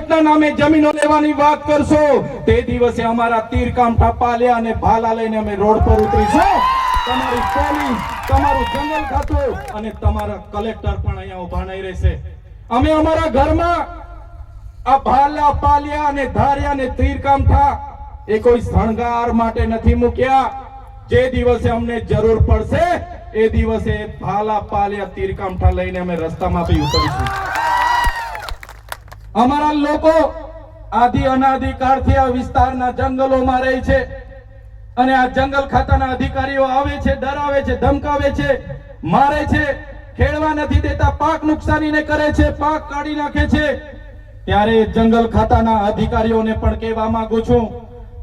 પ્રોજેક્ટના નામે જમીનો લેવાની વાત કરશો. તે દિવસે અમારા તીરકામઠા પાલ્યા અને ભાલા લઈને અમે રોડ પર ઉતરીશું. તમારી પોલીસ, તમારું જંગલ ખાતું અને તમારા કલેક્ટર પણ અહીંયા ઊભા નહીં રહેશે. અમે અમારા ઘરમાં આ ભાલા પાલ્યા અને ધાર્યા અને તીરકામઠા એ કોઈ શણગાર માટે નથી મૂક્યા. જે દિવસે અમને જરૂર પડશે, એ દિવસે ભાલા પાલ્યા તીરકામઠા લઈને અમે રસ્તામાં બી ઉતરીશું. અમારા લોકો આદિ અનાદિ કાળથી આ વિસ્તારના જંગલોમાં રહે છે. અને આ જંગલ ખાતાના અધિકારીઓ આવે છે, ડરાવે છે, ધમકાવે છે, મારે છે, ખેડવા નથી દેતા, પાક નુકસાનીને કરે છે, પાક કાઢી નાખે છે. ત્યારે જંગલ ખાતાના અધિકારીઓને પણ કહેવા માંગુ છું,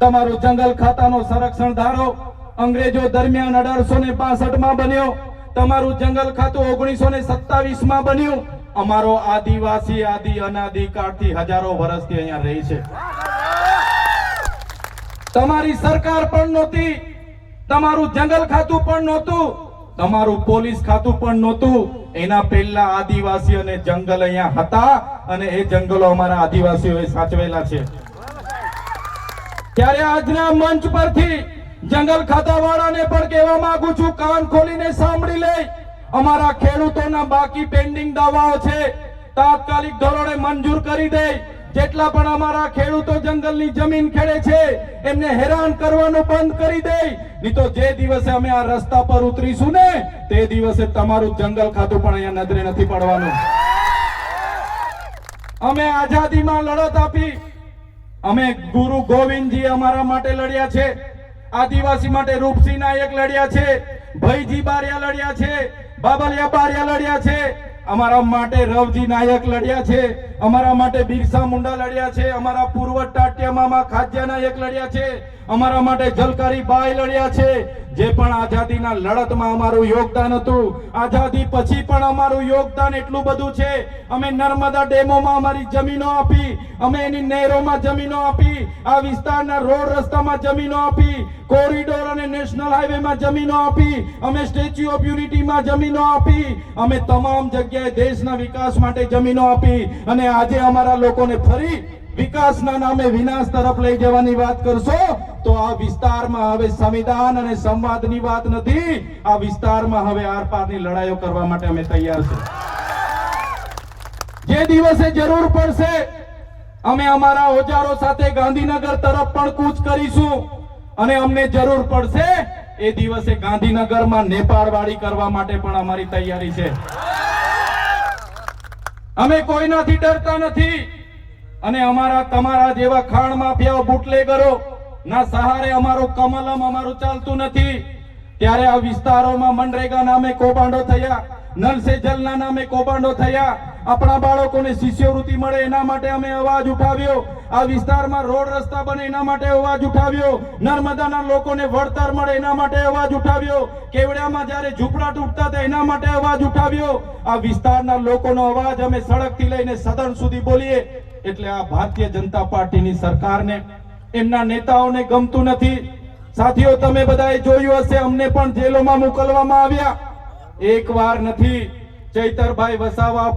તમારું જંગલ ખાતાનો સંરક્ષણ ધારો. અંગ્રેજો દરમિયાન અઢારસો ને માં બન્યો. તમારું જંગલ ખાતું ઓગણીસો ને સત્તાવીસમાં બન્યું. અમારો આદિવાસી, આદિ અનાદિ કાળથી હજારો વર્ષથી અહીંયા રહી છે. તમારી સરકાર પણ નહોતી, તમારું જંગલ ખાતું પણ નહોતું, તમારું પોલીસ ખાતું પણ નહોતું. એના પહેલા આદિવાસી અને જંગલ અહીંયા હતા અને એ જંગલો અમારા આદિવાસીઓએ સાચવેલા છે. ત્યારે આજના મંચ પરથી જંગલ ખાતા વાળાને પણ કહેવા માંગુ છું, કાન ખોલીને સાંભળી લે. અમારા ખેડૂતોના બાકી પેન્ડિંગ દાવાઓ છે. તાત્કાલિક ધોરણે મંજૂર કરી દે. જેટલા પણ અમારા ખેડૂતો જંગલની જમીન ખેડે છે, એમને હેરાન કરવાનું બંધ કરી દે. નહીં તો જે દિવસે અમે આ રસ્તા પર ઉતરીશું ને, તે દિવસે તમારું જંગલ ખાતું પણ અહીંયા નજરે નથી પડવાનું. અમે આઝાદીમાં લડત આપી. અમે ગુરુ ગોવિંદજી અમારા માટે લડ્યા છે. આદિવાસી માટે રૂપસિંહ નાયક લડ્યા છે. ભાઈજી બારિયા લડ્યા છે. બાબલિયા બારિયા લડ્યા છે. અમારા માટે રવજી નાયક લડ્યા છે. અમારા માટે બિરસા મુંડા લડ્યા છે, અમારા પૂર્વ ટાટિયા મામા ખાજ્યા નાયક લડ્યા છે, અમારા માટે જલકારી બાઈ લડ્યા છે, જે પણ આઝાદીના લડતમાં અમારું યોગદાન હતું, આઝાદી પછી પણ અમારું યોગદાન એટલું બધું છે, અમે નર્મદા ડેમોમાં અમારી જમીનો આપી, અમે એની નહેરોમાં જમીનો આપી, આ વિસ્તારના રોડ રસ્તામાં જમીનો આપી, કોરિડોર અને નેશનલ હાઈવેમાં જમીનો આપી, અમે સ્ટેચ્યુ ઓફ યુનિટીમાં જમીનો આપી, અમે તમામ જગ્યાએ દેશના વિકાસ માટે જમીનો આપી, અને આજે અમારા લોકોને ફરી વિકાસના નામે વિનાશ તરફ લઈ જવાની વાત કરશો, તો આ વિસ્તારમાં હવે સંવિધાન અને સંવાદની વાત નથી. આ વિસ્તારમાં હવે આરપારની લડાઈઓ કરવા માટે અમે તૈયાર છે જે દિવસે જરૂર પડશે, અમે અમારા ઓજારો સાથે ગાંધીનગર તરફ પણ કૂચ કરીશું. અને અમને જરૂર પડશે, એ દિવસે ગાંધીનગરમાં નેપાળ વાળી કરવા માટે પણ અમારી તૈયારી છે. અમે કોઈનાથી ડરતા નથી. અને અમારા તમારા જેવા ખાણ માફિયાઓ, બુટલેગરો, ના સહારે અમારું કમલમ અમારું ચાલતું નથી. ત્યારે આ વિસ્તારોમાં મનરેગા નામે કૌભાંડો થયા નલ સે જલના નામે કૌભાંડો થયા આપણા બાળકોને શિષ્યવૃત્તિ મળે એના માટે અમે અવાજ ઉઠાવ્યો. આ વિસ્તારમાં રોડ રસ્તા બને એના માટે અવાજ ઉઠાવ્યો. નર્મદાના લોકોને વળતર મળે એના માટે અવાજ ઉઠાવ્યો. કેવડિયામાં જ્યારે ઝૂંપડા તૂટતા હતા એના માટે અવાજ ઉઠાવ્યો. આ વિસ્તારના લોકોનો અવાજ અમે સડકથી લઈને સદન સુધી બોલીએ. એટલે આ ભારતીય જનતા પાર્ટીની સરકારને, એમના નેતાઓને ગમતું નથી. સાથીઓ, તમે બધાએ જોયું હશે, અમને પણ જેલોમાં મોકલવામાં આવ્યા. એક વાર નથી. ચૈતરભાઈ વસાવા